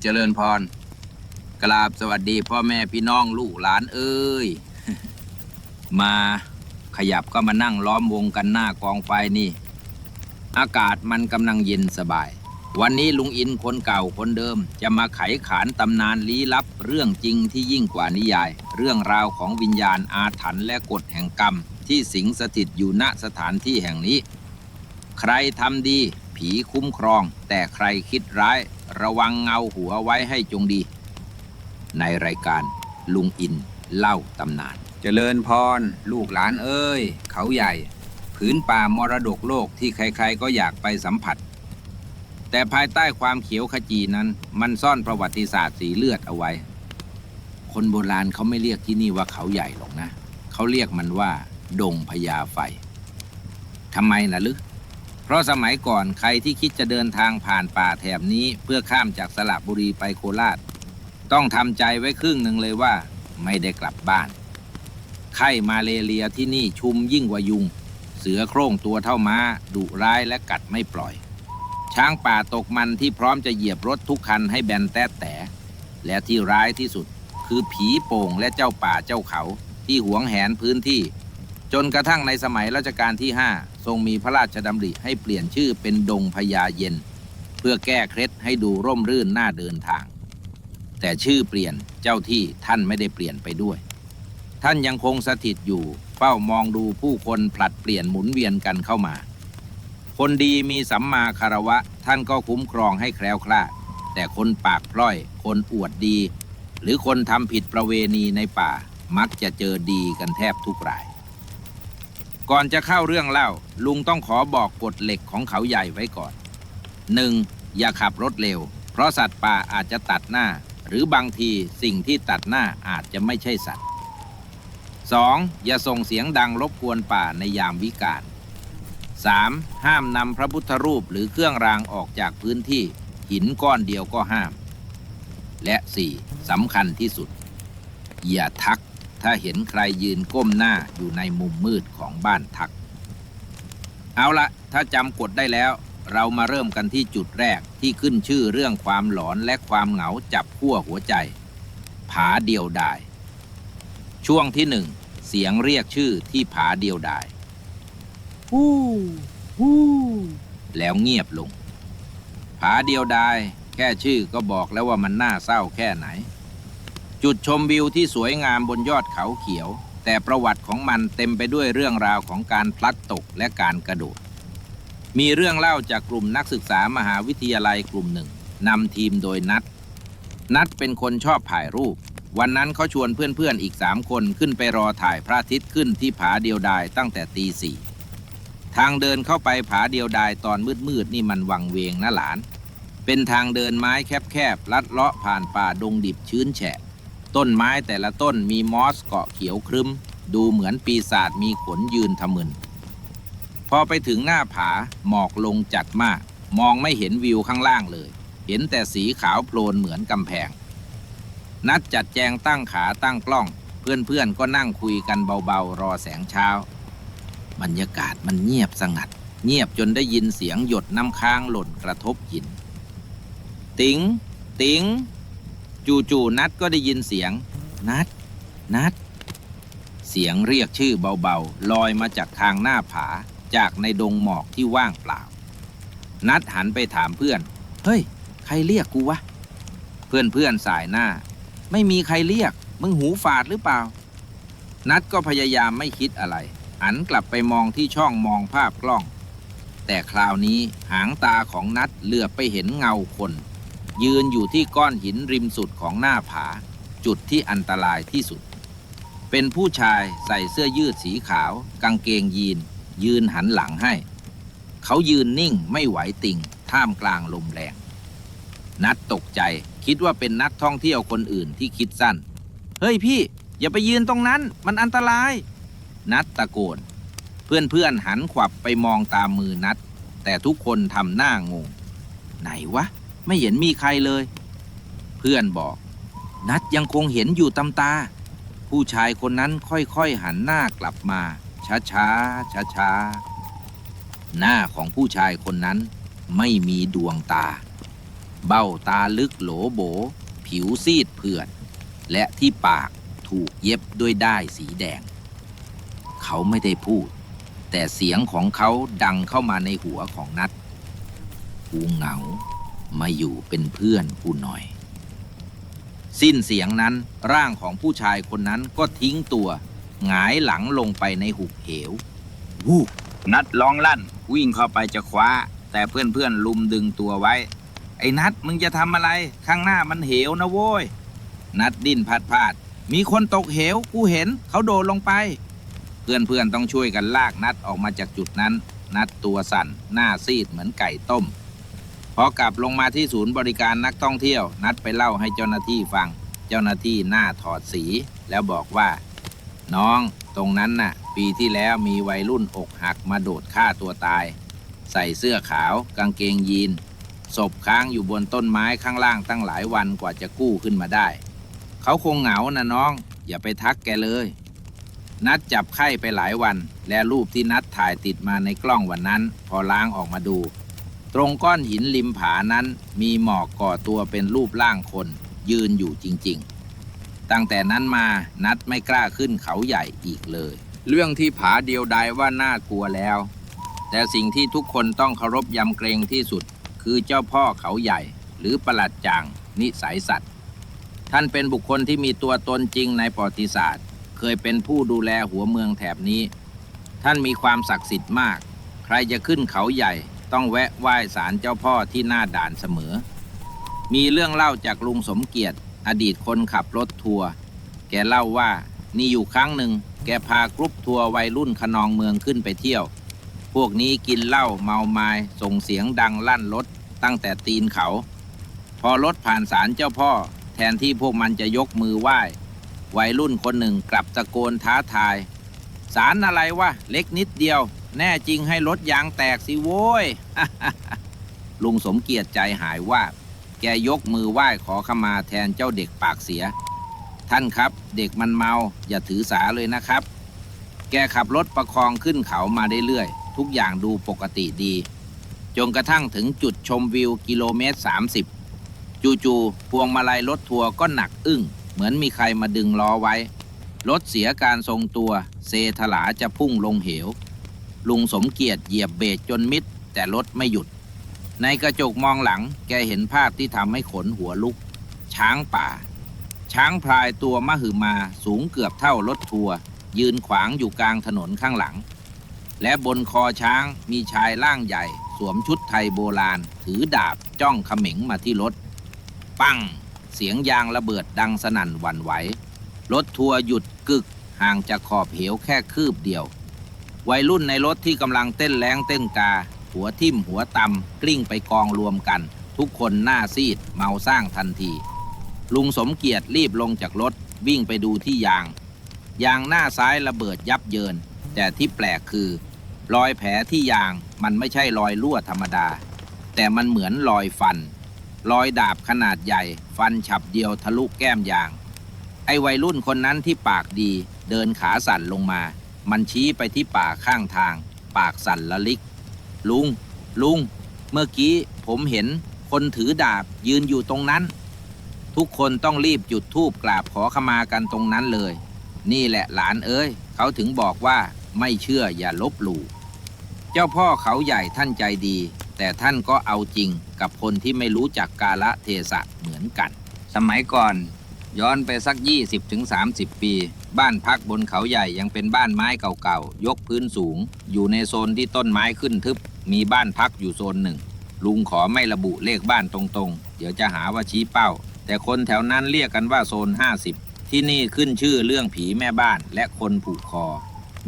เจริญพร กราบสวัสดีพ่อแม่พี่น้องลูกหลานเอ้ย มาขยับก็มานั่งล้อมวงกันหน้ากองไฟนี่ อากาศมันกำลังเย็นสบาย วันนี้ลุงอินคนเก่าคนเดิม จะมาไขขานตำนานลี้ลับเรื่องจริงที่ยิ่งกว่านิยาย เรื่องราวของวิญญาณอาถรรพ์และกฎแห่งกรรม ที่สิงสถิตอยู่ณสถานที่แห่งนี้ ใครทำดี ผีคุ้มครอง แต่ใครคิดร้าย ระวังเงาหัวไว้ให้จงดี ในรายการลุงอินเล่าตำนาน เจริญพร ลูกหลานเอ้ย เขาใหญ่ ผืนป่ามรดกโลกที่ใครๆก็อยากไปสัมผัส แต่ภายใต้ความเขียวขจีนั้นมันซ่อนประวัติศาสตร์สีเลือดเอาไว้ คนโบราณเขาไม่เรียกที่นี่ว่าเขาใหญ่หรอกนะ เขาเรียกมันว่า ดงพญาไฟทำไมนะลึก เพราะสมัยก่อนใครที่คิดจะเดินทางผ่านป่าแถบนี้ เพื่อข้ามจากสระบุรีไปโคราช ต้องทำใจไว้ครึ่งหนึ่งเลยว่า ไม่ได้กลับบ้าน ไข้มาเลเรียที่นี่ชุมยิ่งกว่ายุง เสือโคร่งตัวเท่าม้าดุร้ายและกัดไม่ปล่อย ช้างป่าตกมันที่พร้อมจะเหยียบรถทุกคันให้แบนแต๊แต่และที่ร้ายที่สุดคือผีโป่งและเจ้าป่าเจ้าเขาที่หวงแหนพื้นที่ จนกระทั่งในสมัยรัชกาลที่ 5 ทรงมีพระราชดำริให้เปลี่ยนชื่อเป็นดงพญาเย็น เพื่อแก้เคล็ดให้ดูร่มรื่นน่าเดินทาง แต่ชื่อเปลี่ยนเจ้าที่ท่านไม่ได้เปลี่ยนไปด้วย ท่านยังคงสถิตอยู่เฝ้ามองดูผู้คนผลัดเปลี่ยนหมุนเวียนกันเข้ามา คนดีมีสัมมาคารวะท่านก็คุ้มครองให้แคล้วคลาด แต่คนปากพร่อย คนอวดดี หรือคนทำผิดประเวณีในป่ามักจะเจอดีกันแทบทุกราย ก่อนจะเข้าเรื่องเล่า ลุงต้องขอบอกกฎเหล็กของเขาใหญ่ไว้ก่อน 1. อย่าขับรถเร็ว เพราะสัตว์ป่าอาจจะตัดหน้า หรือบางทีสิ่งที่ตัดหน้าอาจจะไม่ใช่สัตว์ 2. อย่าส่งเสียงดังรบกวนป่าในยามวิกาล 3. ห้ามนำพระพุทธรูปหรือเครื่องรางออกจากพื้นที่ หินก้อนเดียวก็ห้าม และ 4. สำคัญที่สุด อย่าทัก ถ้าเห็นใครยืนก้มหน้าอยู่ในมุมมืดของบ้านทัก เอาละถ้าจำกฎได้แล้ว เรามาเริ่มกันที่จุดแรกที่ขึ้นชื่อเรื่องความหลอนและความเหงาจับขั้วหัวใจ ผาเดียวดาย ช่วงที่หนึ่งเสียงเรียกชื่อที่ผาเดียวดายฮู้ฮู้แล้วเงียบลง ผาเดียวดาย แค่ชื่อก็บอกแล้วว่ามันน่าเศร้าแค่ไหน จุดชมวิวที่สวยงามบนยอดเขาเขียว แต่ประวัติของมันเต็มไปด้วยเรื่องราวของการพลัดตกและการกระโดด มีเรื่องเล่าจากกลุ่มนักศึกษามหาวิทยาลัยกลุ่มหนึ่งนำทีมโดยนัด นัดเป็นคนชอบถ่ายรูป วันนั้นเขาชวนเพื่อนๆอีกสามคนขึ้นไปรอถ่ายพระอาทิตย์ขึ้นที่ผาเดียวดายตั้งแต่ตีสี่ทางเดินเข้าไปผาเดียวดายตอนมืดๆนี่มันวังเวงนะหลาน เป็นทางเดินไม้แคบๆลัดเลาะผ่านป่าดงดิบชื้นแฉะ ต้นไม้แต่ละต้นมีมอสเกาะเขียวครึ้ม ดูเหมือนปีศาจมีขนยืนทะมึน พอไปถึงหน้าผาหมอกลงจัดมาก มองไม่เห็นวิวข้างล่างเลย เห็นแต่สีขาวโพลนเหมือนกำแพง นัดจัดแจงตั้งขาตั้งกล้อง เพื่อนๆก็นั่งคุยกันเบาๆ รอแสงเช้า บรรยากาศมันเงียบสงัด เงียบจนได้ยินเสียงหยดน้ำค้างหล่นกระทบหิน ติ๋งติ๋ง จู่ๆนัดก็ได้ยินเสียง นัด นัด เสียงเรียกชื่อเบาๆ ลอยมาจากทางหน้าผาจากในดงหมอกที่ว่างเปล่า นัดหันไปถามเพื่อน เฮ้ย ใครเรียกกูวะ เพื่อนเพื่อนสายหน้า ไม่มีใครเรียก มึงหูฝาดหรือเปล่า นัดก็พยายามไม่คิดอะไรหันกลับไปมองที่ช่องมองภาพกล้อง แต่คราวนี้หางตาของนัดเหลือบไปเห็นเงาคน ยืนอยู่ที่ก้อนหินริมสุดของหน้าผา จุดที่อันตรายที่สุด เป็นผู้ชายใส่เสื้อยืดสีขาว กางเกงยีน ยืนหันหลังให้ เขายืนนิ่งไม่ไหวติงท่ามกลางลมแรง นัดตกใจคิดว่าเป็นนักท่องเที่ยวคนอื่นที่คิดสั้น เฮ้ยพี่ อย่าไปยืนตรงนั้น มันอันตราย นัดตะโกน เพื่อนๆหันขวับไปมองตามมือนัด แต่ทุกคนทำหน้างง ไหนวะ ไม่เห็นมีใครเลย เพื่อนบอก นัดยังคงเห็นอยู่ตำตา ผู้ชายคนนั้นค่อยๆหันหน้ากลับมา ช้าๆช้าๆหน้าของผู้ชายคนนั้นไม่มีดวงตา เบ้าตาลึกโหลโบ ผิวซีดเผือด และที่ปากถูกเย็บด้วยด้ายสีแดง เขาไม่ได้พูด แต่เสียงของเขาดังเข้ามาในหัวของนัดกูเหงา มาอยู่เป็นเพื่อนกูหน่อย สิ้นเสียงนั้นร่างของผู้ชายคนนั้นก็ทิ้งตัว หงายหลังลงไปในหุบเหววูบนัดร้องลั่น วิ่งเข้าไปจะคว้า แต่เพื่อนๆลุมดึงตัวไว้ ไอ้นัดมึงจะทำอะไร ข้างหน้ามันเหวนะโว้ย นัดดิ้นพัดพาด มีคนตกเหวกูเห็นเขาโดดลงไป เพื่อนๆต้องช่วยกันลากนัดออกมาจากจุดนั้น นัดตัวสั่น หน้าซีดเหมือนไก่ต้ม พอกลับลงมาที่ศูนย์บริการนักท่องเที่ยว นัดไปเล่าให้เจ้าหน้าที่ฟัง เจ้าหน้าที่หน้าถอดสี แล้วบอกว่า น้องตรงนั้นน่ะ ปีที่แล้วมีวัยรุ่นอกหักมาโดดฆ่าตัวตาย ใส่เสื้อขาว กางเกงยีนศพค้างอยู่บนต้นไม้ข้างล่างตั้งหลายวันกว่าจะกู้ขึ้นมาได้ เขาคงเหงานะน้อง อย่าไปทักแกเลย นัดจับไข้ไปหลายวัน และรูปที่นัดถ่ายติดมาในกล้องวันนั้น พอล้างออกมาดู ตรงก้อนหินริมผานั้นมีหมอกก่อตัวเป็นรูปร่างคนยืนอยู่จริงๆ ตั้งแต่นั้นมานัดไม่กล้าขึ้นเขาใหญ่อีกเลย เรื่องที่ผาเดียวดายว่าน่ากลัวแล้ว แต่สิ่งที่ทุกคนต้องเคารพยำเกรงที่สุด คือเจ้าพ่อเขาใหญ่ หรือประหลัดจางนิสัยสัตว์ ท่านเป็นบุคคลที่มีตัวตนจริงในประวัติศาสตร์ เคยเป็นผู้ดูแลหัวเมืองแถบนี้ ท่านมีความศักดิ์สิทธิ์มาก ใครจะขึ้นเขาใหญ่ ต้องแวะไหว้ศาลเจ้าพ่อที่หน้าด่านเสมอ มีเรื่องเล่าจากลุงสมเกียรติ อดีตคนขับรถทัวร์แกเล่าว่านี่อยู่ครั้งหนึ่ง แกพากรุ๊ปทัวร์วัยรุ่นขนองเมืองขึ้นไปเที่ยว พวกนี้กินเหล้าเมาไมา้ส่งเสียงดังลั่นรถตั้งแต่ตีนเขา พอรถผ่านศาลเจ้าพ่อ แทนที่พวกมันจะยกมือไหว้วัยรุ่นคนหนึ่งกลับตะโกนท้าทาย สารอะไรวะเล็กนิดเดียว แน่จริงให้รถยางแตกสิโว้ย ลุงสมเกียรติใจหายว่า แกยกมือไหว้ขอขมาแทนเจ้าเด็กปากเสีย ท่านครับ เด็กมันเมาอย่าถือสาเลยนะครับ แกขับรถประคองขึ้นเขามาเรื่อยๆทุกอย่างดูปกติดี จนกระทั่งถึงจุดชมวิวกิโลเมตร 30 จู่ๆพวงมาลัยรถทัวร์ก็หนักอึ้ง เหมือนมีใครมาดึงล้อไว้รถเสียการทรงตัว เซถลาจะพุ่งลงเหว ลุงสมเกียรติเหยียบเบรกจนมิด แต่รถไม่หยุด ในกระจกมองหลังแกเห็นภาพที่ทำให้ขนหัวลุก ช้างป่า ช้างพลายตัวมหึมาสูงเกือบเท่ารถทัวร์ยืนขวางอยู่กลางถนนข้างหลัง และบนคอช้างมีชายร่างใหญ่ สวมชุดไทยโบราณ ถือดาบจ้องเขม็งมาที่รถ ปัง เสียงยางระเบิดดังสนั่นหวั่นไหวรถทัวร์หยุดกึกห่างจากขอบเหวแค่คืบเดียว วัยรุ่นในรถที่กำลังเต้นแรงเต้นกา หัวทิ่มหัวตำกลิ้งไปกองรวมกัน ทุกคนหน้าซีดเมาสร้างทันที ลุงสมเกียรติรีบลงจากรถวิ่งไปดูที่ยาง ยางหน้าซ้ายระเบิดยับเยิน แต่ที่แปลกคือ รอยแผลที่ยางมันไม่ใช่รอยรั่วธรรมดา แต่มันเหมือนรอยฟัน รอยดาบขนาดใหญ่ ฟันฉับเดียวทะลุแก้มยาง ไอ้วัยรุ่นคนนั้นที่ปากดีเดินขาสั่นลงมา มันชี้ไปที่ป่าข้างทาง ปากสั่นละลิก ลุง ลุง เมื่อกี้ผมเห็นคนถือดาบยืนอยู่ตรงนั้น ทุกคนต้องรีบจุดธูปกราบขอขมากันตรงนั้นเลย นี่แหละหลานเอ้ย เขาถึงบอกว่าไม่เชื่ออย่าลบหลู่เจ้าพ่อเขาใหญ่ท่านใจดี แต่ท่านก็เอาจริงกับคนที่ไม่รู้จักกาละเทศะเหมือนกัน สมัยก่อนย้อนไปสัก 20-30ถึงปี บ้านพักบนเขาใหญ่ยังเป็นบ้านไม้เก่าๆ ยกพื้นสูง อยู่ในโซนที่ต้นไม้ขึ้นทึบ มีบ้านพักอยู่โซนหนึ่ง ลุงขอไม่ระบุเลขบ้านตรงๆ เดี๋ยวจะหาว่าชี้เป้า แต่คนแถวนั้นเรียกกันว่าโซน 50 ที่นี่ขึ้นชื่อเรื่องผีแม่บ้านและคนผูกคอ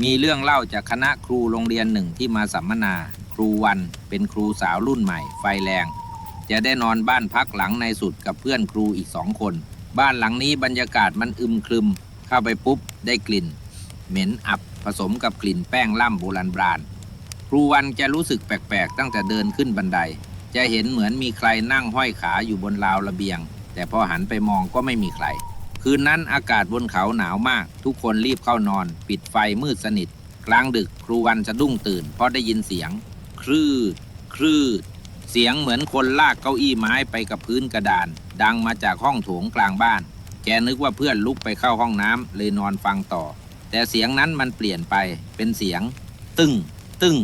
มีเรื่องเล่าจากคณะครูโรงเรียนหนึ่งที่มาสัมมนา ครูวันเป็นครูสาวรุ่นใหม่ ไฟแรง จะได้นอนบ้านพักหลังในสุดกับเพื่อนครูอีกสองคน บ้านหลังนี้บรรยากาศมันอึมครึม เข้าไปปุ๊บได้กลิ่น เหม็นอับผสมกับกลิ่นแป้งล่ำโบราณบรานครูวันจะรู้สึกแปลกๆ ตั้งแต่เดินขึ้นบันได จะเห็นเหมือนมีใครนั่งห้อยขาอยู่บนราวระเบียง แต่พอหันไปมองก็ไม่มีใคร คืนนั้นอากาศบนเขาหนาวมาก ทุกคนรีบเข้านอน ปิดไฟมืดสนิท กลางดึกครูวันสะดุ้งตื่น เพราะได้ยินเสียงครืดครืดเสียงเหมือนคนลากเก้าอี้ไม้ไปกับพื้นกระดาน ดังมาจากห้องโถงกลางบ้าน กนึกว่าเพื่อนลุกไปเข้าห้องน้ำเลยนอนฟังต่อ แต่เสียงนั้นมันเปลี่ยนไปเป็นเสียง ตึ้ง ตึ้ง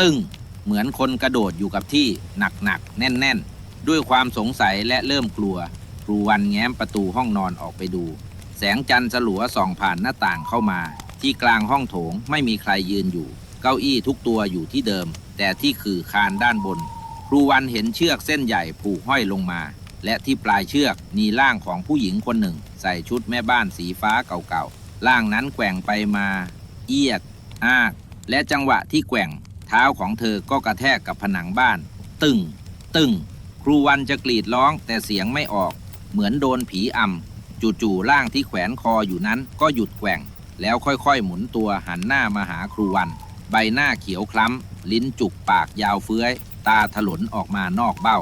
ตึ้ง เหมือนคนกระโดดอยู่กับที่หนักหนักแน่นแน่นด้วยความสงสัยและเริ่มกลัว ครูวันแง้มประตูห้องนอนออกไปดู แสงจันทร์สลัวส่องผ่านหน้าต่างเข้ามา ที่กลางห้องโถงไม่มีใครยืนอยู่ เก้าอี้ทุกตัวอยู่ที่เดิม แต่ที่คือคานด้านบน ครูวันเห็นเชือกเส้นใหญ่ผูกห้อยลงมา และที่ปลายเชือกมีร่างของผู้หญิงคนหนึ่ง ใส่ชุดแม่บ้านสีฟ้าเก่าๆ ร่างนั้นแกว่งไปมา เอียดอ้าก และจังหวะที่แกว่ง เท้าของเธอก็กระแทกกับผนังบ้าน ตึง ตึง ครูวันจะกรีดร้องแต่เสียงไม่ออก เหมือนโดนผีอำจู่ๆร่างที่แขวนคออยู่นั้นก็หยุดแกว่ง แล้วค่อยๆ หมุนตัวหันหน้ามาหาครูวัน ใบหน้าเขียวคล้ำ ลิ้นจุกปากยาวเฟื้อย ตาถลนออกมานอกเบ้า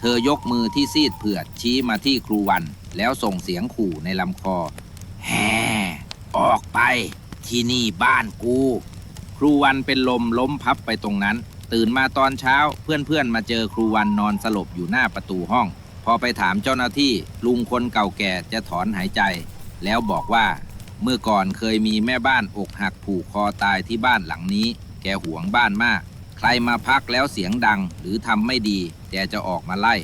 เธอยกมือที่ซีดเผือดชี้มาที่ครูวัน แล้วส่งเสียงขู่ในลำคอ แฮ่ออกไป ที่นี่บ้านกู ครูวันเป็นลมล้มพับไปตรงนั้น ตื่นมาตอนเช้าเพื่อนๆมาเจอครูวันนอนสลบอยู่หน้าประตูห้อง พอไปถามเจ้าหน้าที่ลุงคนเก่าแก่จะถอนหายใจ แล้วบอกว่า เมื่อก่อนเคยมีแม่บ้านอกหักผูกคอตายที่บ้านหลังนี้ แกหวงบ้านมาก ใครมาพักแล้วเสียงดังหรือทำไม่ดี แกจะออกมาไล่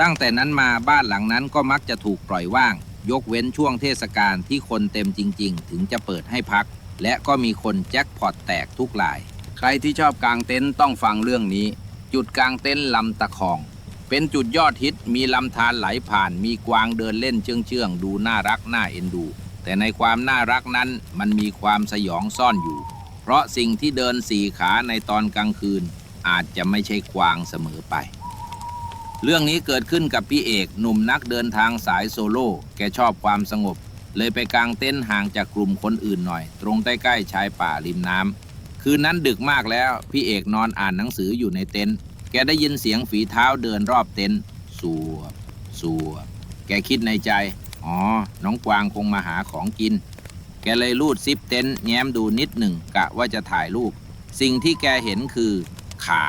ตั้งแต่นั้นมาบ้านหลังนั้นก็มักจะถูกปล่อยว่าง ยกเว้นช่วงเทศกาลที่คนเต็มจริง ๆ ถึงจะเปิดให้พัก และก็มีคนแจ็คพอตแตกทุกราย ใครที่ชอบกางเต็นท์ต้องฟังเรื่องนี้ จุดกางเต็นท์ลำตะคอง เป็นจุดยอดฮิตมีลำธารไหลผ่าน มีกวางเดินเล่นเชื่องเชื่องๆดูน่ารักน่าเอ็นดู แต่ในความน่ารักนั้นมันมีความสยองซ่อนอยู่ เพราะสิ่งที่เดินสี่ขาในตอนกลางคืน อาจจะไม่ใช่กวางเสมอไป เรื่องนี้เกิดขึ้นกับพี่เอกหนุ่มนักเดินทางสายโซโล่แกชอบความสงบ เลยไปกางเต็นท์ห่างจากกลุ่มคนอื่นหน่อย ตรงใกล้ๆชายป่าริมน้ำคืนนั้นดึกมากแล้วพี่เอกนอนอ่านหนังสืออยู่ในเต็นท์แกได้ยินเสียงฝีเท้าเดินรอบเต็นท์สวบสวบแกคิดในใจ อ๋อ น้องกวางคงมาหาของกิน แกเลยลูดซิปเต็นท์แง้มดูนิดหนึ่งกะว่าจะถ่ายรูป สิ่งที่แกเห็นคือ ขา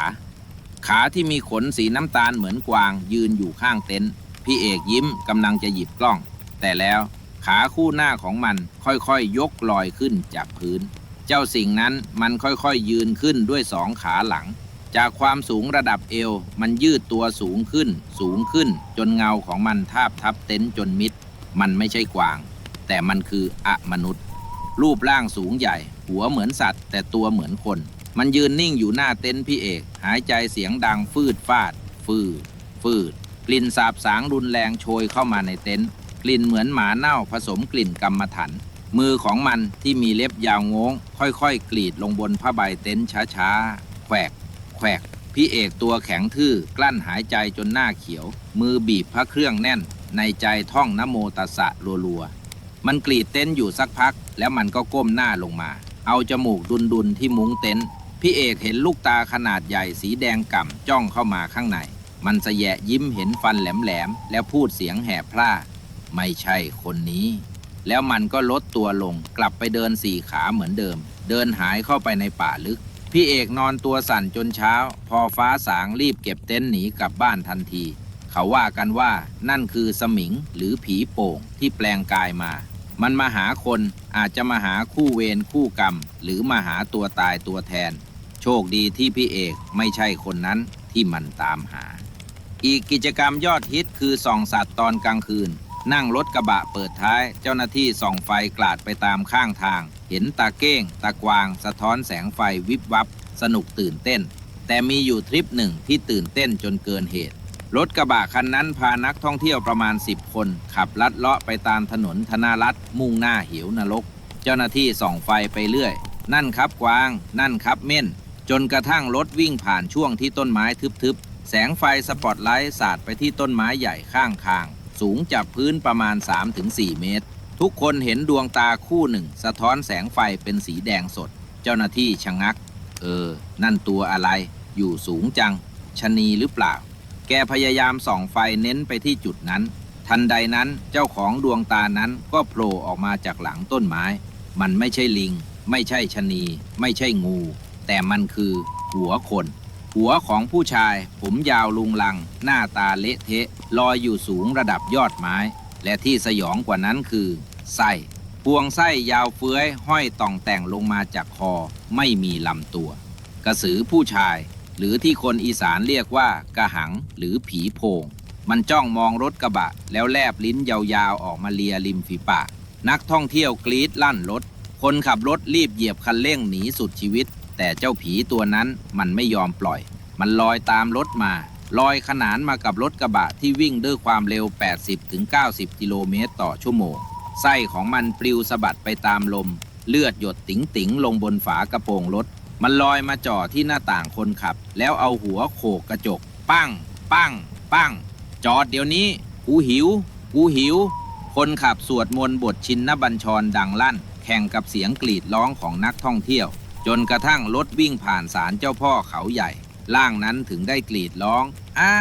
ขาที่มีขนสีน้ำตาลเหมือนกวางยืนอยู่ข้างเต็นท์พี่เอกยิ้มกำลังจะหยิบกล้อง แต่แล้วขาคู่หน้าของมันค่อยๆยกลอยขึ้นจากพื้น เจ้าสิ่งนั้นมันค่อยๆยืนขึ้นด้วยสองขาหลัง จากความสูงระดับเอว มันยืดตัวสูงขึ้น สูงขึ้น จนเงาของมันทาบทับเต็นท์จนมิด มันไม่ใช่กวาง แต่มันคืออะมนุษย์ รูปร่างสูงใหญ่ หัวเหมือนสัตว์ แต่ตัวเหมือนคน มันยืนนิ่งอยู่หน้าเต็นท์พี่เอก หายใจเสียงดังฟืดฟาด ฟืด ฟืด กลิ่นสาบสางรุนแรงโชยเข้ามาในเต็นท์กลิ่นเหมือนหมาเน่าผสมกลิ่นกรรมฐานมือของมันที่มีเล็บยาวงงค่อยๆ กรีดลงบนผ้าใบเต็นท์ช้าๆแขวกแขวก พี่เอกตัวแข็งทื่อกลั้นหายใจจนหน้าเขียว มือบีบพระเครื่องแน่น ในใจท่องนโมตัสสะรัวๆ มันกรีดเต็นท์อยู่สักพัก แล้วมันก็ก้มหน้าลงมา เอาจมูกดุนดุนๆที่มุ้งเต็นท์ พี่เอกเห็นลูกตาขนาดใหญ่สีแดงก่ำจ้องเข้ามาข้างใน มันสแยะยิ้มเห็นฟันแหลมๆ แล้วพูดเสียงแหบพร่า ไม่ใช่คนนี้ แล้วมันก็ลดตัวลงกลับไปเดินสี่ขาเหมือนเดิม เดินหายเข้าไปในป่าลึก พี่เอกนอนตัวสั่นจนเช้า พอฟ้าสางรีบเก็บเต็นท์หนีกลับบ้านทันที เขาว่ากันว่านั่นคือสมิงหรือผีโป่งที่แปลงกายมา มันมาหาคนอาจจะมาหาคู่เวรคู่กรรม หรือมาหาตัวตายตัวแทน โชคดีที่พี่เอกไม่ใช่คนนั้นที่มันตามหา อีกกิจกรรมยอดฮิตคือส่องสัตว์ตอนกลางคืน นั่งรถกระบะเปิดท้าย เจ้าหน้าที่ส่องไฟกลาดไปตามข้างทาง เห็นตาเก้ง ตากวาง สะท้อนแสงไฟวิบวับ สนุกตื่นเต้น แต่มีอยู่ทริปหนึ่งที่ตื่นเต้นจนเกินเหตุ รถกระบะคันนั้นพานักท่องเที่ยวประมาณ 10 คน ขับลัดเลาะไปตามถนนธนารัตน์มุ่งหน้าเหวนรก เจ้าหน้าที่ส่องไฟไปเรื่อย นั่นครับกวาง นั่นครับเม่น จนกระทั่งรถวิ่งผ่านช่วงที่ต้นไม้ทึบๆ แสงไฟสปอตไลท์สาดไปที่ต้นไม้ใหญ่ข้างทาง สูงจากพื้นประมาณ 3-4 เมตร ทุกคนเห็นดวงตาคู่หนึ่ง สะท้อนแสงไฟเป็นสีแดงสด เจ้าหน้าที่ชะงัก เออ นั่นตัวอะไร อยู่สูงจังชะนีหรือเปล่า แกพยายามส่องไฟเน้นไปที่จุดนั้น ทันใดนั้นเจ้าของดวงตานั้นก็โผล่ออกมาจากหลังต้นไม้ มันไม่ใช่ลิง ไม่ใช่ชะนี ไม่ใช่งู แต่มันคือหัวคน หัวของผู้ชาย ผมยาวลุงลัง หน้าตาเละเทะลอยอยู่สูงระดับยอดไม้ และที่สยองกว่านั้นคือ ไส้พวงไส้ยาวเฟื้อยห้อยต่องแต่งลงมาจากคอไม่มีลำตัว กระสือผู้ชาย หรือที่คนอีสานเรียกว่ากระหังหรือผีโพง มันจ้องมองรถกระบะ แล้วแลบลิ้นยาวๆออกมาเลียริมฝีปากนักท่องเที่ยวกรีดลั่นรถ คนขับรถรีบเหยียบคันเร่งหนีสุดชีวิตแต่เจ้าผีตัวนั้นมันไม่ยอมปล่อย มันลอยตามรถมา ลอยขนานมากับรถกระบะที่วิ่งด้วยความเร็ว 80-90 กิโลเมตรต่อชั่วโมง ไส้ของมันปลิวสะบัดไปตามลม เลือดหยดติ๋งติ๋งๆลงบนฝากระโปรงรถ มันลอยมาจ่อที่หน้าต่างคนขับ แล้วเอาหัวโขกกระจก ปั้ง ปั้ง ปั้ง จอดเดี๋ยวนี้ กูหิว กูหิว คนขับสวดมนต์บทชินนบัญชรดังลั่น แข่งกับเสียงกรีดร้องของนักท่องเที่ยว จนกระทั่งรถวิ่งผ่านศาลเจ้าพ่อเขาใหญ่ล่างนั้นถึงได้กรีดร้อง อ้า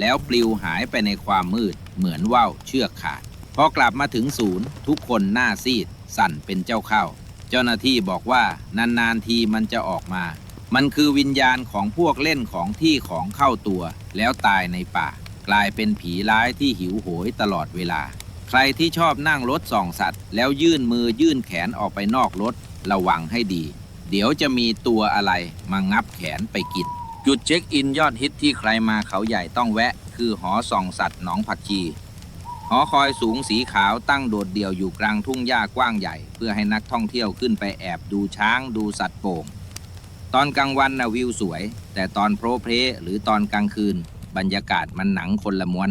แล้วปลิวหายไปในความมืด เหมือนว่าวเชือกขาด พอกลับมาถึงศูนย์ ทุกคนหน้าซีด สั่นเป็นเจ้าเข้า เจ้าหน้าที่บอกว่านานๆทีมันจะออกมา มันคือวิญญาณของพวกเล่นของที่ของเข้าตัว แล้วตายในป่า กลายเป็นผีร้ายที่หิวโหยตลอดเวลา ใครที่ชอบนั่งรถส่องสัตว์ แล้วยื่นมือยื่นแขนออกไปนอกรถ ระวังให้ดี เดี๋ยวจะมีตัวอะไรมางับแขนไปกิน จุดเช็คอินยอดฮิตที่ใครมาเขาใหญ่ต้องแวะ คือหอส่องสัตว์หนองผักชี หอคอยสูงสีขาวตั้งโดดเดี่ยวอยู่กลางทุ่งหญ้ากว้างใหญ่ เพื่อให้นักท่องเที่ยวขึ้นไปแอบดูช้างดูสัตว์โป่ง ตอนกลางวันนะวิวสวย แต่ตอนโพรเพลหรือตอนกลางคืน บรรยากาศมันหนังคนละม้วน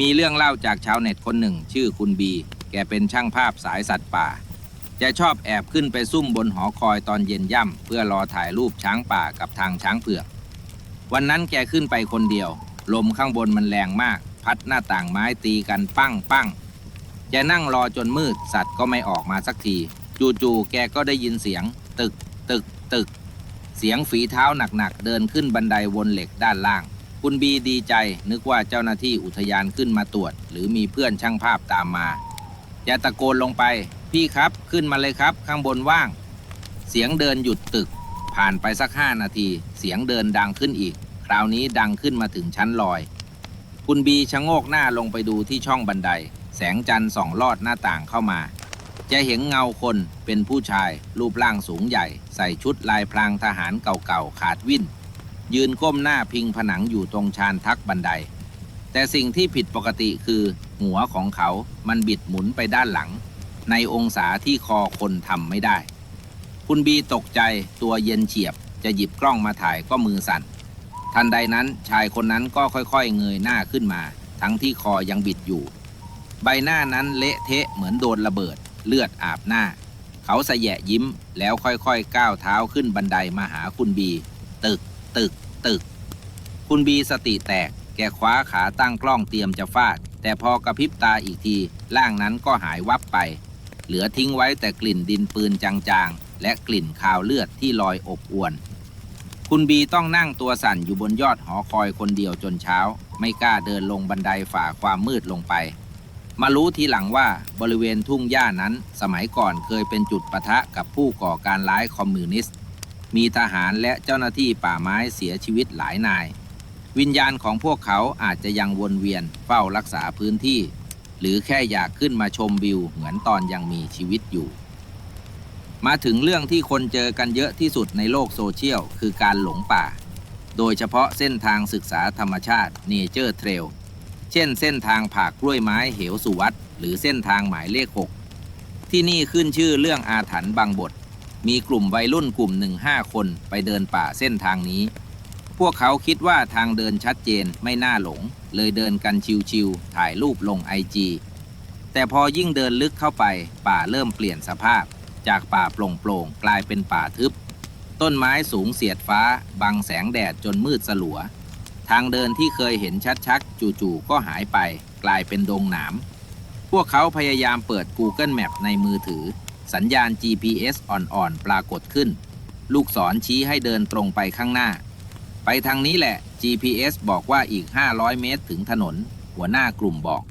มีเรื่องเล่าจากชาวเน็ตคนหนึ่ง ชื่อคุณบี แกเป็นช่างภาพสายสัตว์ป่า จะชอบแอบขึ้นไปซุ่มบนหอคอยตอนเย็นย่ำเพื่อรอถ่ายรูปช้างป่ากับทางช้างเผือก วันนั้นแกขึ้นไปคนเดียว ลมข้างบนมันแรงมาก พัดหน้าต่างไม้ตีกันปั้งปั้งแกนั่งรอจนมืดสัตว์ก็ไม่ออกมาสักที จู่ๆแกก็ได้ยินเสียง ตึกตึกตึก เสียงฝีเท้าหนักๆเดินขึ้นบันไดวนเหล็กด้านล่าง คุณบีดีใจนึกว่าเจ้าหน้าที่อุทยานขึ้นมาตรวจ หรือมีเพื่อนช่างภาพตามมาแกตะโกนลงไป พี่ครับขึ้นมาเลยครับ ข้างบนว่าง เสียงเดินหยุดตึก ผ่านไปสักห้านาที เสียงเดินดังขึ้นอีก คราวนี้ดังขึ้นมาถึงชั้นลอย คุณบีชะโงกหน้าลงไปดูที่ช่องบันได แสงจันทร์ส่องลอดหน้าต่างเข้ามา จะเห็นเงาคนเป็นผู้ชาย รูปร่างสูงใหญ่ ใส่ชุดลายพรางทหารเก่าๆขาดวิ่นยืนก้มหน้าพิงผนังอยู่ตรงชานทักบันได แต่สิ่งที่ผิดปกติคือ หัวของเขา มันบิดหมุนไปด้านหลัง ในองศาที่คอคนทำไม่ได้ คุณบีตกใจตัวเย็นเฉียบ จะหยิบกล้องมาถ่ายก็มือสั่น ทันใดนั้นชายคนนั้นก็ค่อยๆ เงยหน้าขึ้นมา ทั้งที่คอยังบิดอยู่ ใบหน้านั้นเละเทะเหมือนโดนระเบิด เลือดอาบหน้า เขาสะแยะยิ้มแล้วค่อยๆ ก้าวเท้าขึ้นบันไดมาหาคุณบี ตึก ตึก ตึก คุณบีสติแตก แกคว้าขาตั้งกล้องเตรียมจะฟาด แต่พอกระพริบตาอีกทีร่างนั้นก็หายวับไป เหลือทิ้งไว้แต่กลิ่นดินปืนจางๆ และกลิ่นคาวเลือดที่ลอยอบอวน คุณบีต้องนั่งตัวสั่นอยู่บนยอดหอคอยคนเดียวจนเช้า ไม่กล้าเดินลงบันไดฝ่าความมืดลงไป มารู้ทีหลังว่าบริเวณทุ่งหญ้านั้น สมัยก่อนเคยเป็นจุดปะทะกับผู้ก่อการร้ายคอมมิวนิสต์ มีทหารและเจ้าหน้าที่ป่าไม้เสียชีวิตหลายนาย วิญญาณของพวกเขาอาจจะยังวนเวียนเฝ้ารักษาพื้นที่ หรือแค่อยากขึ้นมาชมวิวเหมือนตอนยังมีชีวิตอยู่ มาถึงเรื่องที่คนเจอกันเยอะที่สุดในโลกโซเชียลคือการหลงป่า โดยเฉพาะเส้นทางศึกษาธรรมชาติ Nature Trail เช่นเส้นทางผ่ากล้วยไม้เหวสุวัตหรือเส้นทางหมายเลข 6 ที่นี่ขึ้นชื่อเรื่องอาถรรพ์บางบท มีกลุ่มวัยรุ่นกลุ่มหนึ่งห้าคนไปเดินป่าเส้นทางนี้ พวกเขาคิดว่าทางเดินชัดเจนไม่น่าหลง เลยเดินกันชิวๆถ่ายรูปลงไอจีแต่พอยิ่งเดินลึกเข้าไป ป่าเริ่มเปลี่ยนสภาพ จากป่าโปร่งๆกลายเป็นป่าทึบ ต้นไม้สูงเสียดฟ้า บังแสงแดดจนมืดสลัว ทางเดินที่เคยเห็นชัดๆจู่ๆก็หายไป กลายเป็นดงหนาม พวกเขาพยายามเปิด Google Map ในมือถือ สัญญาณ GPS อ่อนๆ ปรากฏขึ้น ลูกศรชี้ให้เดินตรงไปข้างหน้า ไปทางนี้แหละ GPS บอกว่าอีก 500 เมตรถึงถนน หัวหน้ากลุ่มบอก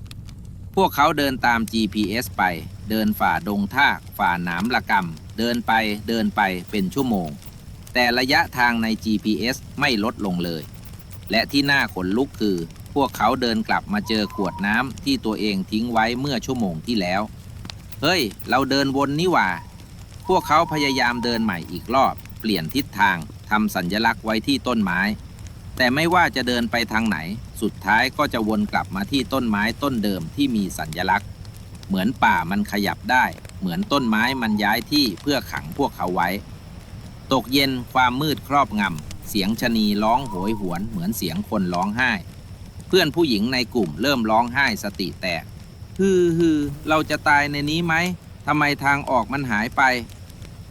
พวกเขาเดินตาม GPS ไป เดินฝ่าดงทาก ฝ่าหนามละกำเดินไป เดินไปเป็นชั่วโมง แต่ระยะทางใน GPS ไม่ลดลงเลย และที่น่าขนลุกคือ พวกเขาเดินกลับมาเจอขวดน้ำที่ตัวเองทิ้งไว้เมื่อชั่วโมงที่แล้ว เฮ้ย เราเดินวนนี่หว่า พวกเขาพยายามเดินใหม่อีกรอบ เปลี่ยนทิศทาง ทำสัญลักษณ์ไว้ที่ต้นไม้ แต่ไม่ว่าจะเดินไปทางไหน สุดท้ายก็จะวนกลับมาที่ต้นไม้ต้นเดิมที่มีสัญลักษณ์ เหมือนป่ามันขยับได้ เหมือนต้นไม้มันย้ายที่เพื่อขังพวกเขาไว้ ตกเย็นความมืดครอบงำเสียงชะนีร้องโหยหวนเหมือนเสียงคนร้องไห้ เพื่อนผู้หญิงในกลุ่มเริ่มร้องไห้สติแตกฮือฮือเราจะตายในนี้ไหมทำไมทางออกมันหายไป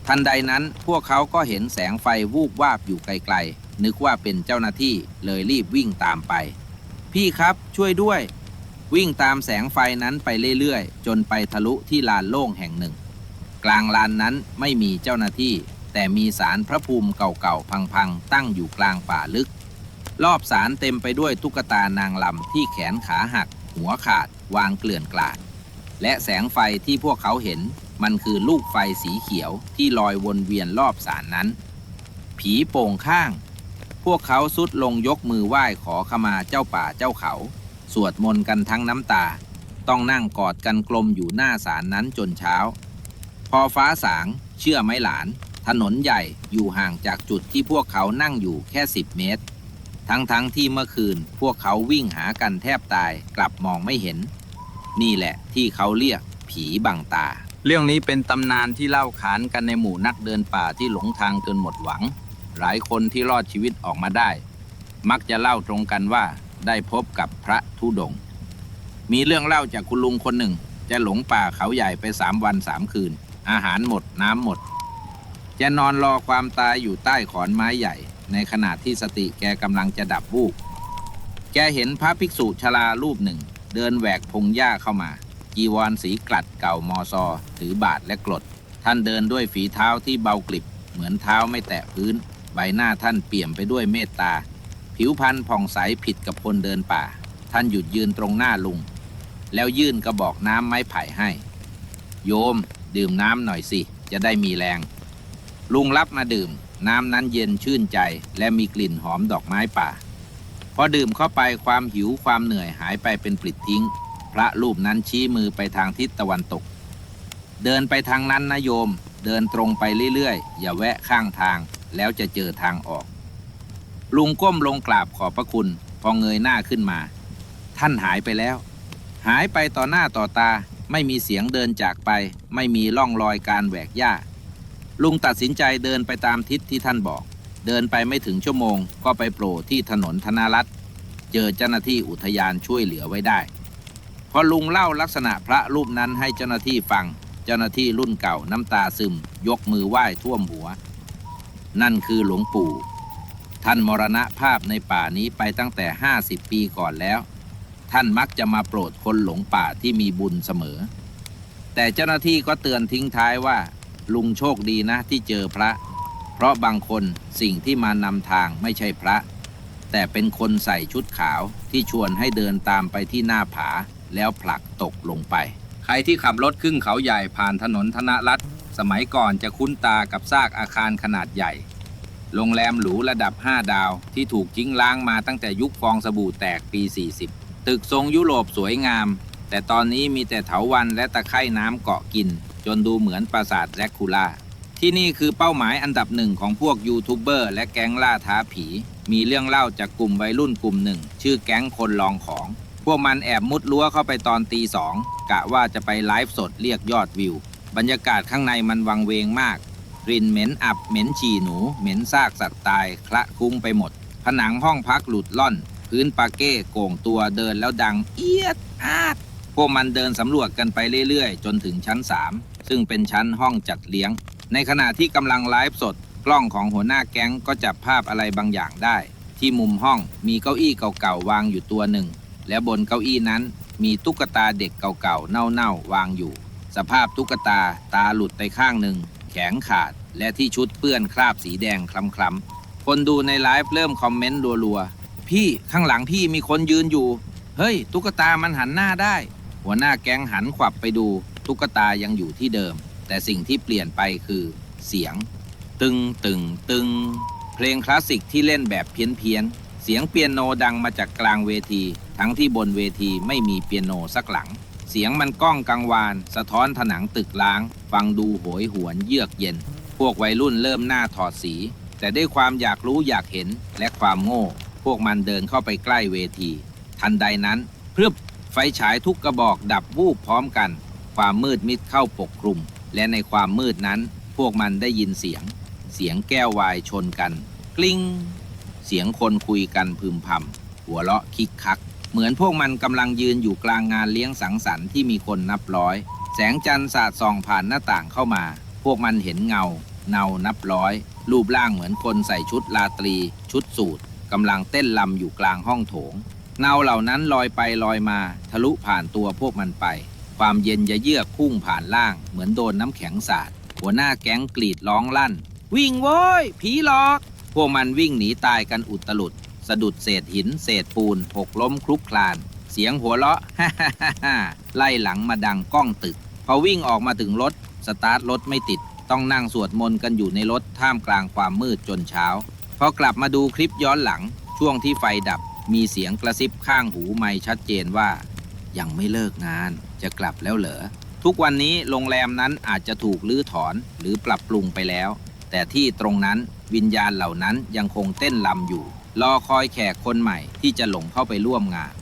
ทันใดนั้นพวกเขาก็เห็นแสงไฟวูบวาบอยู่ไกลๆ นึกว่าเป็นเจ้าหน้าที่เลยรีบวิ่งตามไป พี่ครับช่วยด้วย วิ่งตามแสงไฟนั้นไปเรื่อยๆ จนไปทะลุที่ลานโล่งแห่งหนึ่ง กลางลานนั้นไม่มีเจ้าหน้าที่ แต่มีสารพระภูมิเก่าๆ พังๆ ตั้งอยู่กลางป่าลึก รอบสารเต็มไปด้วยตุ๊กตานางลำที่แขนขาหัก หัวขาด วางเกลื่อนกลาด และแสงไฟที่พวกเขาเห็น มันคือลูกไฟสีเขียวที่ลอยวนเวียนรอบสารนั้น ผีโป่งข้าง พวกเขาสุดลงยกมือไหว้ขอขมาเจ้าป่าเจ้าเขา สวดมนต์กันทั้งน้ำตา ต้องนั่งกอดกันกลมอยู่หน้าศาลนั้นจนเช้า พอฟ้าสาง เชื่อไหมหลาน ถนนใหญ่อยู่ห่างจากจุดที่พวกเขานั่งอยู่แค่10เมตร ทั้งๆทที่เมื่อคืนพวกเขาวิ่งหากันแทบตายกลับมองไม่เห็น นี่แหละที่เขาเรียกผีบังตา เรื่องนี้เป็นตำนานที่เล่าขานกันในหมู่นักเดินป่าที่หลงทางจนหมดหวัง หลายคนที่รอดชีวิตออกมาได้ มักจะเล่าตรงกันว่าได้พบกับพระธุดง มีเรื่องเล่าจากคุณลุงคนหนึ่ง จะหลงป่าเขาใหญ่ไปสามวันสามคืน อาหารหมดน้ำหมด จะนอนรอความตายอยู่ใต้ขอนไม้ใหญ่ ในขณะที่สติแกกำลังจะดับวูบแกเห็นพระภิกษุชรารูปหนึ่ง เดินแหวกพงหญ้าเข้ามา จีวรสีกลัดเก่ามอซอถือบาทและกรดท่านเดินด้วยฝีเท้าที่เบากริบ เหมือนเท้าไม่แตะพื้น ใบหน้าท่านเปี่ยมไปด้วยเมตตา ผิวพรรณผ่องใสผิดกับคนเดินป่า ท่านหยุดยืนตรงหน้าลุง แล้วยื่นกระบอกน้ำไม้ไผ่ให้ โยม ดื่มน้ำหน่อยสิ จะได้มีแรง ลุงรับมาดื่ม น้ำนั้นเย็นชื่นใจ และมีกลิ่นหอมดอกไม้ป่า พอดื่มเข้าไปความหิวความเหนื่อยหายไปเป็นปลิดทิ้ง พระรูปนั้นชี้มือไปทางทิศตะวันตก เดินไปทางนั้นนะโยม เดินตรงไปเรื่อยๆ อย่าแวะข้างทางแล้วจะเจอทางออก ลุงก้มลงกราบขอบพระคุณ พอเงยหน้าขึ้นมา ท่านหายไปแล้ว หายไปต่อหน้าต่อตา ไม่มีเสียงเดินจากไป ไม่มีร่องรอยการแหวกหญ้า ลุงตัดสินใจเดินไปตามทิศที่ท่านบอก เดินไปไม่ถึงชั่วโมง ก็ไปโผล่ที่ถนนธนารัตน์เจอเจ้าหน้าที่อุทยานช่วยเหลือไว้ได้ พอลุงเล่าลักษณะพระรูปนั้นให้เจ้าหน้าที่ฟัง เจ้าหน้าที่รุ่นเก่าน้ำตาซึม ยกมือไหว้ท่วมหัว นั่นคือหลวงปู่ ท่านมรณภาพในป่านี้ไปตั้งแต่ 50 ปีก่อนแล้ว ท่านมักจะมาโปรดคนหลงป่าที่มีบุญเสมอ แต่เจ้าหน้าที่ก็เตือนทิ้งท้ายว่า ลุงโชคดีนะที่เจอพระ เพราะบางคนสิ่งที่มานำทางไม่ใช่พระ แต่เป็นคนใส่ชุดขาวที่ชวนให้เดินตามไปที่หน้าผา แล้วผลักตกลงไป ใครที่ขับรถขึ้นเขาใหญ่ผ่านถนนธนรัตน์สมัยก่อนจะคุ้นตากับซากอาคารขนาดใหญ่ โรงแรมหรูระดับ 5 ดาวที่ถูกทิ้งล้างมาตั้งแต่ยุคฟองสบู่แตกปี 40 ตึกทรงยุโรปสวยงาม แต่ตอนนี้มีแต่เถาวันและตะไคร่น้ำเกาะกิน จนดูเหมือนปราสาทแรกคูล่าที่นี่คือเป้าหมายอันดับหนึ่งของพวกยูทูบเบอร์และแก๊งล่าท้าผี มีเรื่องเล่าจากกลุ่มวัยรุ่นกลุ่มหนึ่ง ชื่อแก๊งคนลองของ พวกมันแอบมุดรั้วเข้าไปตอนตีสองกะว่าจะไปไลฟ์สดเรียกยอดวิว บรรยากาศข้างในมันวังเวงมากกลิ่นเหม็นอับเหม็นฉี่หนู เหม็นซากสัตว์ตายคละคลุ้งไปหมด ผนังห้องพักหลุดล่อน พื้นปาเก้โก่งตัวเดินแล้วดัง เอียดอาด พวกมันเดินสำรวจกันไปเรื่อยๆ จนถึงชั้น 3 ซึ่งเป็นชั้นห้องจัดเลี้ยง ในขณะที่กำลังไลฟ์สด กล้องของหัวหน้าแก๊งก็จับภาพอะไรบางอย่างได้ ที่มุมห้องมีเก้าอี้เก่าๆวางอยู่ตัวหนึ่ง และบนเก้าอี้นั้นมีตุ๊กตาเด็กเก่าๆ เน่าๆ วางอยู่ สภาพตุ๊กตาตาหลุดไปข้างหนึ่ง แขนขาด และที่ชุดเปื้อนคราบสีแดงคล้ำๆ คนดูในไลฟ์เริ่มคอมเมนต์รัวๆ พี่ข้างหลังพี่มีคนยืนอยู่ เฮ้ย ตุ๊กตามันหันหน้าได้ หัวหน้าแก๊งหันขวับไปดู ตุ๊กตายังอยู่ที่เดิม แต่สิ่งที่เปลี่ยนไปคือ เสียง ตึงตึงตึง เพลงคลาสสิกที่เล่นแบบเพี้ยนเพียนๆเสียงเปียโนดังมาจากกลางเวที ทั้งที่บนเวทีไม่มีเปียโนสักหลัง เสียงมันก้องกังวาน สะท้อนผนังตึกล้าง ฟังดูโหยหวนเยือกเย็น พวกวัยรุ่นเริ่มหน้าถอดสี แต่ด้วยความอยากรู้อยากเห็นและความโง่ พวกมันเดินเข้าไปใกล้เวที ทันใดนั้นพรึบไฟฉายทุกกระบอกดับวูบพร้อมกัน ความมืดมิดเข้าปกคลุม และในความมืดนั้น พวกมันได้ยินเสียง เสียงแก้ววายชนกัน กลิ้ง เสียงคนคุยกันพึมพำหัวเราะคิกคัก เหมือนพวกมันกำลังยืนอยู่กลางงานเลี้ยงสังสรรค์ที่มีคนนับร้อย แสงจันทร์สาดส่องผ่านหน้าต่างเข้ามา พวกมันเห็นเงา เนานับร้อย รูปร่างเหมือนคนใส่ชุดราตรี ชุดสูทกำลังเต้นลำอยู่กลางห้องโถงเงาเหล่านั้นลอยไปลอยมา ทะลุผ่านตัวพวกมันไป ความเย็นจะเยือกพุ่งผ่านล่าง เหมือนโดนน้ำแข็งสาดหัวหน้าแก๊งกรีดร้องลั่น วิ่งโว้ยผีหลอก พวกมันวิ่งหนีตายกันอุตลุด สะดุดเศษหินเศษปูนหกล้มคลุกคลาน เสียงหัวเราะฮ่าฮ่ไล่หลังมาดังก้องตึก พอวิ่งออกมาถึงรถ สตาร์ทรถไม่ติด ต้องนั่งสวดมนต์กันอยู่ในรถท่ามกลางความมืดจนเช้า พอกลับมาดูคลิปย้อนหลัง ช่วงที่ไฟดับ มีเสียงกระซิบข้างหูไม่ชัดเจนว่า ยังไม่เลิกงานจะกลับแล้วเหรอทุกวันนี้โรงแรมนั้นอาจจะถูกลื้อถอนหรือปรับปรุงไปแล้ว แต่ที่ตรงนั้นวิญญาณเหล่านั้นยังคงเต้นลำอยู่ รอคอยแขกคนใหม่ที่จะหลงเข้าไปร่วมงาน